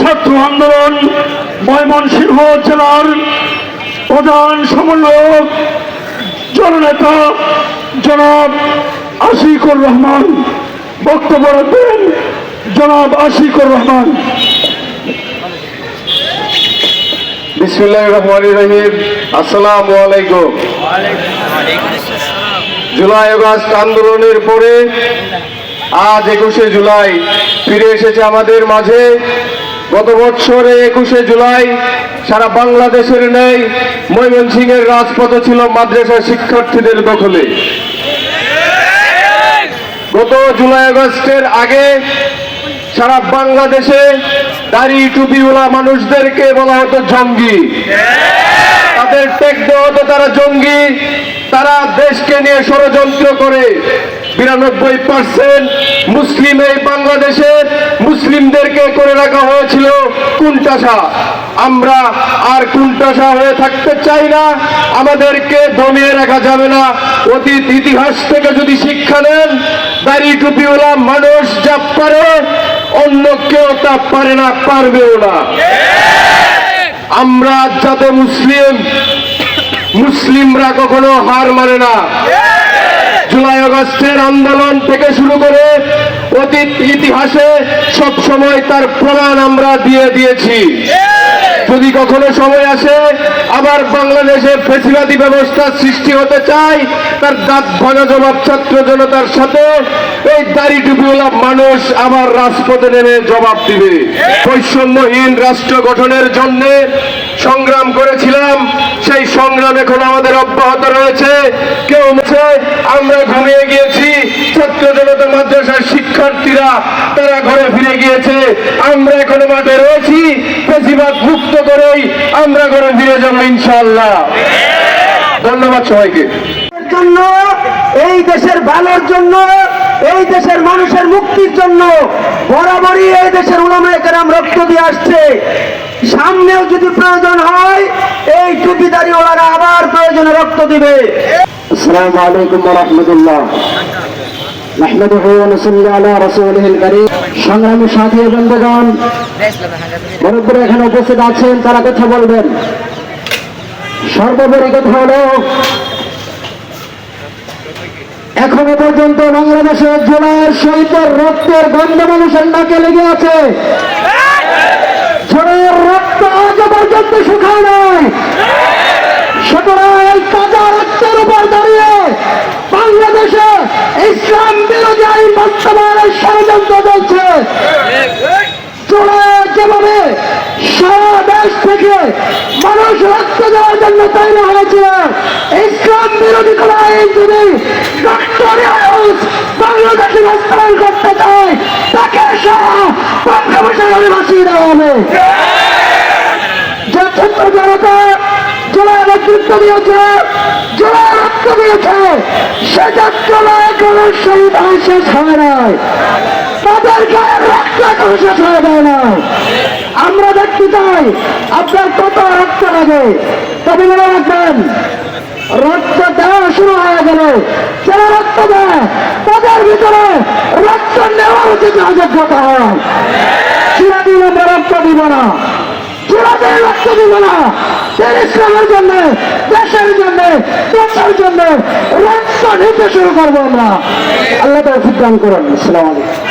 ছাত্র আন্দোলন ময়মনসিংহ জেলার প্রধান সমন্বয়ক জননেতা জনাব আশিকুর রহমান। বক্তব্য রাখবেন জনাব আশিকুর রহমান। বিসমুল্লাহ রহমান রহিম। আসসালামু আলাইকুম। জুলাই আগস্ট আন্দোলনের পরে আজ একুশে জুলাই ফিরে এসেছে আমাদের মাঝে। গত বছরে একুশে জুলাই সারা বাংলাদেশের নেই ময়মনসিংহের রাজপথ ছিল মাদ্রাসা শিক্ষার্থীদের দখলে। গত জুলাই আগস্টের আগে সারা বাংলাদেশে দাড়ি টুপিওয়ালা মানুষদেরকে বলা হতো জঙ্গি। তাদের টেক দেওয়া হতো তারা জঙ্গি। তারা দেশকে নিয়ে ষড়যন্ত্র করে। বিরানব্বই পার্সেন্ট মুসলিম এই বাংলাদেশে মুসলিমদেরকে করে রাখা হয়েছিল কুণ্ঠাসা। আমরা আর কুণ্ঠাসা হয়ে থাকতে চাই না, আমাদেরকে দমিয়ে রাখা যাবে না। অতীত ইতিহাস থেকে যদি শিক্ষা নেন, দাড়ি টুপিওয়ালা মানুষ যা পারে, অন্য কেউ তা পারে না, পারবেও না। আমরা যাতে মুসলিম, মুসলিমরা কখনো হার মানে না। জুলাই আগস্টের আন্দোলন থেকে শুরু করে অতীত ইতিহাসে সব সময় তার প্রমাণ আমরা দিয়ে দিয়েছি। যদি কখনো সময় আসে, আবার বাংলাদেশে ফেসিলাতি ব্যবস্থা সৃষ্টি হতে চায়, তার দাঁত ভাঙা জবাব ছাত্র জনতার সাথে, এই দাড়ি টুপিওয়ালা মানুষ আবার রাজপথে নেমে জবাব দিবে। বৈষম্যহীন রাষ্ট্র গঠনের জন্য সংগ্রাম করেছিলাম, সেই সংগ্রাম এখন আমাদের অব্যাহত রয়েছে। কেউ আমরা ঘুমিয়ে গিয়েছি, ছাত্র জনতা মাদ্রাসার শিক্ষার্থীরা, তারা ঘরে ফিরে গিয়েছে। আমরা এখন মাঠে রয়েছি, বেশিরভাগ মুক্ত করেই আমরা ঘরে ফিরে যাব ইনশাআল্লাহ। ধন্যবাদ সবাইকে। জন্য, এই দেশের ভালোর জন্য, এই দেশের মানুষের মুক্তির জন্য, বরাবরই এই দেশের উলামায়ে কেরাম রক্ত দিয়ে আসছে। সামনেও যদি প্রয়োজন হয়, এই টুপিদারি ওনারা আবার প্রয়োজনে রক্ত দিবে। আসসালামু আলাইকুম সংগ্রামী সাথী বন্ধুগণ এখানে উপস্থিত আছেন, তারা কথা বলবেন। সর্বোপরি কথা হলো, এখনও পর্যন্ত বাংলাদেশের জেলার শহীদের রক্তের গন্ধ মানুষের নাকে লেগে আছে। পর্যন্ত শুকায় নাই সুতরাং এই তাজা রক্তের উপর দাঁড়িয়ে বাংলাদেশে ইসলাম বিরোধী আইন ষড়যন্ত্র চলছে। যেভাবে সারা দেশ থেকে মানুষ রক্ত দেওয়ার জন্য তৈরি হয়েছিল ইসলাম বিরোধী যদি ডক্টর বাংলাদেশে বাস্তবায়ন করতে চায় তাকে সহ বঙ্গোপসাগরে ভাসিয়ে দেওয়া হবে যে ছাত্র জনতা যারা নেতৃত্ব দিয়েছে যারা রক্ত দিয়েছে সে যাত্রা শহীদ হয়ে শেষ তাদের গায়ের রক্ত না। আমরা দেখতে চাই আপনার কত রক্ত লাগে। তবে মনে রাখবেন, রক্ত দেওয়া শুরু হয়ে গেলে যারা রক্ত দেয়, তাদের ভিতরে রক্ত নেওয়ার উচিত অযোগ্যতা হয়। চিরদিন আমরা রক্ত দিব না। চিরদিন রক্ত দিব না দেশ ইসলামের জন্য, দেশের জন্য দেশের জন্য রক্ত নিতে শুরু করব আমরা। আল্লাহ তার সিদ্ধান্ত করুন। ইসলাম আলাইকুম।